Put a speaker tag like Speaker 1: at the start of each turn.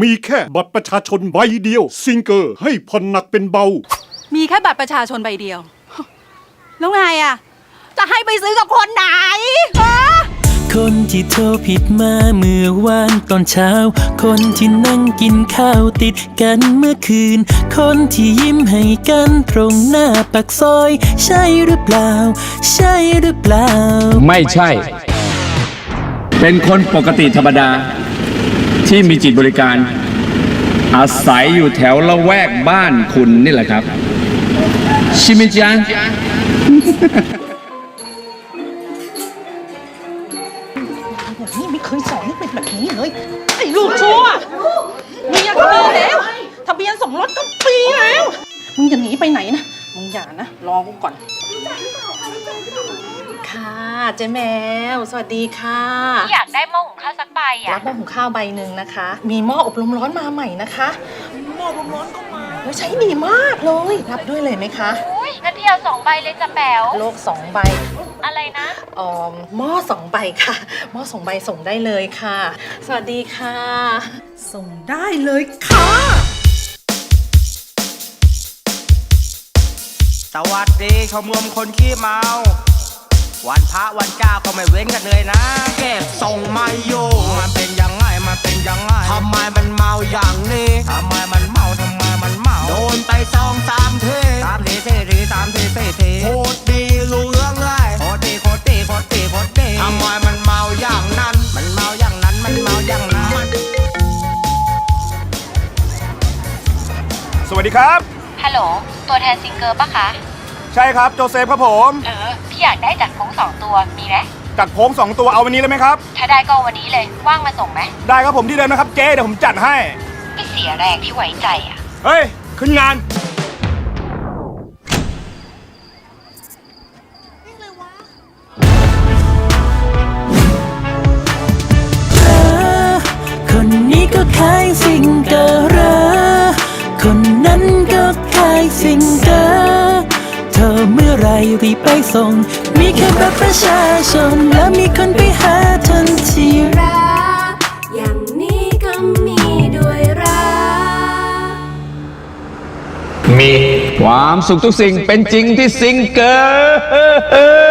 Speaker 1: มีแค่บัตรประชาชนใบเดียว ซิงเกอร์ให้ผ่อนหนักเป็นเบา
Speaker 2: มีแค่บัตรประชาชนใบเดียว แล้วไงอะ จะให้ไปซื้อกับคนไหนฮะ
Speaker 3: คนที่โทรผิดมาเมื่อวานตอนเช้า คนที่นั่งกินข้าวติดกันเมื่อคืน คนที่ยิ้มให้กันตรงหน้าปากซอย ใช่หรือเปล่า ใช่หรือเปล่า
Speaker 4: ไม่ใช่ เป็นคนปกติธรรมดา ที่มีจิตบริการ อาศัยอยู่แถวละแวกบ้านคุณนี่แหละครับ ชิมิจัง
Speaker 5: นี่ไม่เคยสอนให้เป็นแบบนี้เลยไอ้ลูกชั่วเมียก็มีแล้วทะเบียนสมรสก็ปีแล้ว มึงจะหนีไปไหนนะ มึงอย่านะ รอกูก่อน ค่ะ เจ๊แมว สวัสดีค่ะ
Speaker 6: อยากได้หม้อหุงข้าวสักใบ
Speaker 5: รั
Speaker 6: อะ
Speaker 5: บหม้อหุงข้าวใบหนึ่งนะคะ มีหม้ออบลมร้อนมาใหม่นะคะหม้ออบลมร้อนก็มาแล้วใช้ดีมากเลย รับด้วยเลยไหมคะ
Speaker 6: อุ้ยงั้นพี่เอาสองใบเลยจะแป๋ว
Speaker 5: โลกสองใบ
Speaker 6: อะไรนะ
Speaker 5: ออมหม้อสองใบค่ะหม้อสองใบส่งได้เลยค่ะ สวัสดีค่ะ ส่งได้เลยค่ะ
Speaker 7: สวัสดีชมรมคนขี้เมา วันพระวันเจ้าก็ไม่เว้นกันเลยนะ เก็บส่งมาอยู่มันเป็นยังไงมันเป็นยังไงทำไมมันเมาอย่างนี้ทำไมมันเมาทำไมมันเมาโดนไปสองสามทีสามทีสี่ทีสามทีสี่ทีโคตรดีรู้เรื่องเลยโคตรดีโคตรดีโคตรดีโคตรดีทำไมมันเมาอย่างนั้น มันเมาอย่างนั้นมันเมาอย่างนั้น
Speaker 1: สวัสดีครับ
Speaker 6: ฮัลโหล ตัวแทนซิงเกิลปะคะ
Speaker 1: ใช่ครับโจเซฟครับผม
Speaker 6: เออ พี่อยากได้จัดโค้งสองตัว มีไหม
Speaker 1: จัดโค้งสองตัวเอาวันนี้เลยไหมครับ
Speaker 6: ถ้าได้ก็เอาวันนี้เลย ว่างมาส่งไหม
Speaker 1: ได้ครับผมที่เดิมนะครับเจ๊เดี๋ยวผมจัดให้
Speaker 6: ไม่เสียแรงที่ไว้ใจอะ
Speaker 1: เฮ้ย ขึ้นงาน
Speaker 3: รรีบไปส่ง มีแค่บัตรประชาชน แล้วมีคนไปหาทันที
Speaker 8: รักอย่างนี้ก็มีด้วยรัก
Speaker 4: มีความสุขทุกสิ่งเป็นจริงที่ซิงเกิล